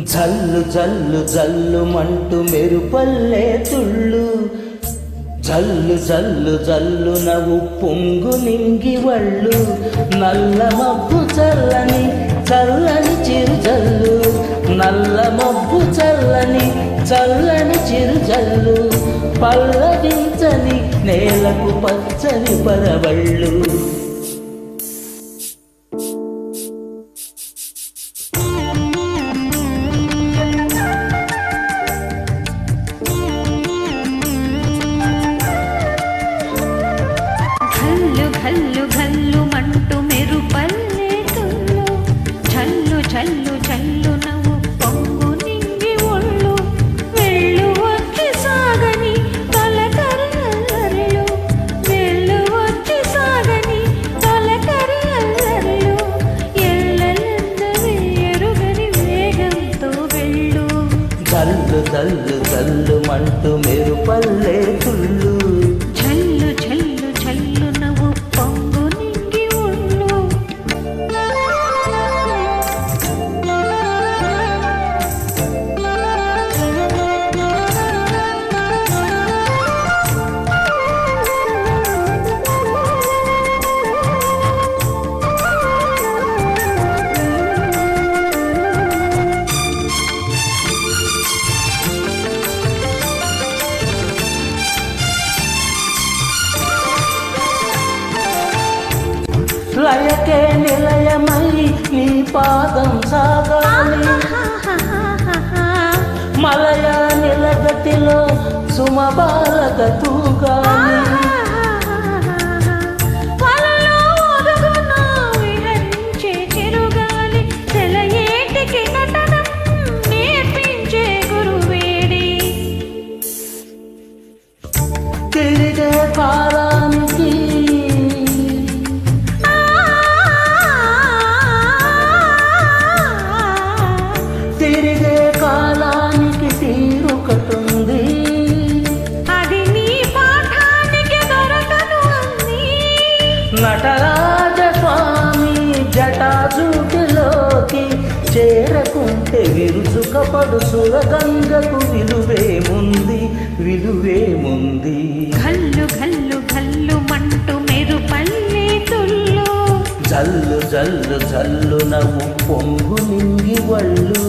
జల్లు జల్లు జల్లు మంటూ మెరుపల్లే తుళ్ళు. జల్లు జల్లు జల్లు నవ్వు పొంగు నింగి వళ్ళు. నల్ల మబ్బు చల్లని చల్లని చిరు జల్లు. నల్ల మబ్బు చల్లని చల్లని చిరు జల్లు. పల్లవించని నేలకు పచ్చని పరవళ్ళు. జల్లు జల్లు జల్లు మంటూ లయకే నిలయమై నీ పాదం సాగాలి. మలయ నిలగతిలో సుమబాలక తూగాలి. వలలో ఒదుగున నటరాజ స్వామి జటాజూటిలోకి చేరకుంటే విరుచుకపడు సురగంగకు విలువేముంది విలువేముంది ఘల్లు ఘల్లు ఘల్లు మంటూ మెరుపల్లే తుల్లో జల్లు జల్లు జల్లు నవ్వు పొంగు నింగి వళ్ళు.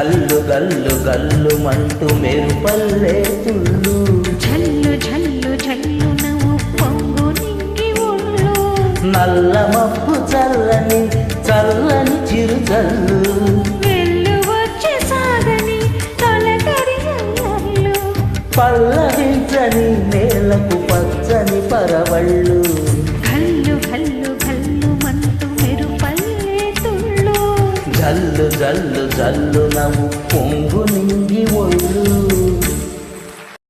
గల్లు గల్లు గల్లు మంటూ మెరుపల్లే తుళ్ళు జల్లు జల్లు జల్లు నవ్వు పొంగు నింగి ఒళ్ళు. నల్ల మబ్బు చల్లని చల్లని చిరు చల్లు వచ్చి పల్లవించని నేలకు పచ్చని పరవళ్ళు. కల్లు కల్లు కల్లు మంటూ మెరుపల్లే తుళ్ళు జల్లు జల్లు జల్లు నవ్వు పొంగు